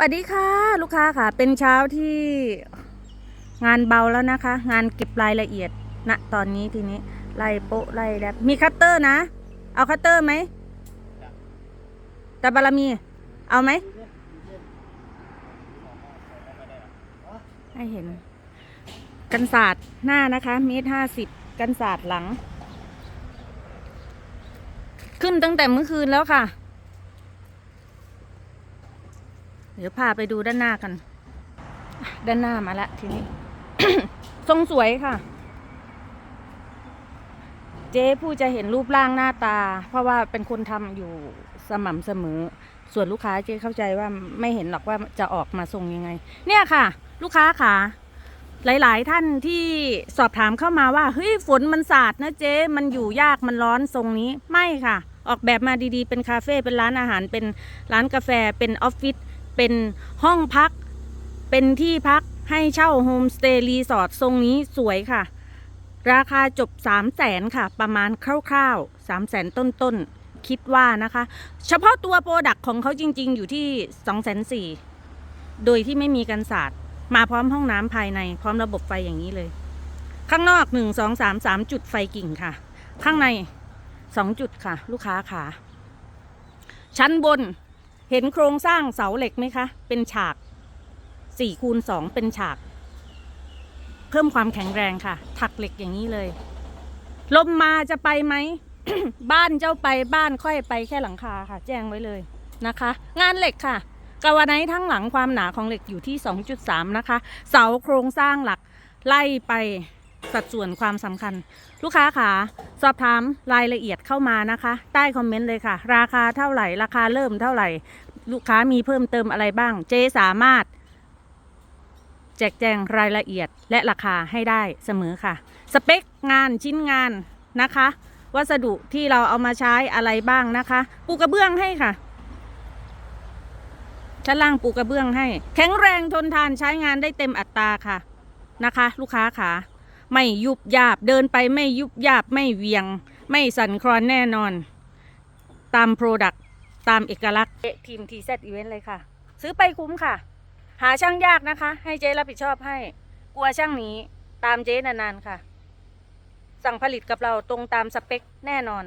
สวัสดีค่ะลูกค้าค่ะ เป็นเช้าที่งานเบาแล้วนะคะ งานเก็บรายละเอียดณตอนนี้ทีนี้ไล่โปะไล่แลบมีคัตเตอร์นะ เอาคัตเตอร์ไหมแต่บารมี เอาไหมให้เห็น กันศาสตร์หน้านะคะเมตรห้าสิบกันศาสตร์หลัง ขึ้นตั้งแต่เมื่อคืนแล้วค่ะ เดี๋ยวพาไปดูด้านหน้ากัน ด้านหน้ามาละทีนี้ ทรงสวยค่ะ เจ๊ผู้จะเห็นรูปร่างหน้าตา เพราะว่าเป็นคนทำอยู่สม่ำเสมอ ส่วนลูกค้าเจ๊เข้าใจว่าไม่เห็นหรอกว่าจะออกมาทรงยังไง เนี่ยค่ะ ลูกค้าค่ะหลาย ๆ ท่านที่สอบถามเข้ามาว่าเฮ้ยฝนมันสาดนะเจ๊มันอยู่ยากมันร้อนทรงนี้ไม่ค่ะ ออกแบบมาดีๆ เป็นคาเฟ่เป็นร้านอาหารเป็นร้านกาแฟเป็นออฟฟิศ เป็นห้องพัก เป็นที่พักให้เช่าโฮมสเตย์รีสอร์ททรงนี้สวยค่ะ ราคาจบ 3 0 0แสนค่ะ ประมาณคร่าวๆ 3 0 0แสนต้นๆ คิดว่านะคะ เฉพาะตัวโปรดักของเขาจริงๆ อยู่ที่ 2 4 0 0 0โดยที่ไม่มีกันศาสตร์ มาพร้อมห้องน้ำภายในพร้อมระบบไฟอย่างนี้เลย ข้างนอก 1 2 3 3 จุดไฟกิ่งค่ะ ข้างใน 2 จุดค่ะ ลูกค้าค่ะ ชั้นบน เห็นโครงสร้างเสาเหล็กไหมคะ เป็นฉากสี่คูณสองเป็นฉาก เพิ่มความแข็งแรงค่ะ ถักเหล็กอย่างนี้เลย ลมมาจะไปไหม บ้านเจ้าไปบ้านค่อยไปแค่หลังคาค่ะ แจ้งไว้เลยนะคะ งานเหล็กค่ะกาวาไนทั้งหลังความหนาของเหล็กอยู่ที่ 2.3 นะคะ เสาโครงสร้างหลักไล่ไป สัดส่วนความสำคัญ ลูกค้าค่ะ สอบถามรายละเอียดเข้ามานะคะ ใต้คอมเมนต์เลยค่ะ ราคาเท่าไหร่ ราคาเริ่มเท่าไหร่ ลูกค้ามีเพิ่มเติมอะไรบ้าง เจสามารถ แจกแจงรายละเอียดและราคาให้ได้เสมอค่ะ สเปคงานชิ้นงานนะคะ วัสดุที่เราเอามาใช้อะไรบ้างนะคะปูกระเบื้องให้ค่ะชั้นล่างปูกระเบื้องให้ แข็งแรงทนทานใช้งานได้เต็มอัตราค่ะนะคะ ลูกค้าค่ะ ไม่ยุบยาบเดินไปไม่ยุบยาบไม่เวียง ไม่สั่นคลอนแน่นอน ตามโปรดักต์ตามเอกลักษณ์ทีมทีเซตอีเวนต์เลยค่ะ ซื้อไปคุ้มค่ะ หาช่างยากนะคะ ให้เจ๊รับผิดชอบให้ กลัวช่างหนี้ตามเจ๊นานๆค่ะ สั่งผลิตกับเราตรงตามสเปคแน่นอน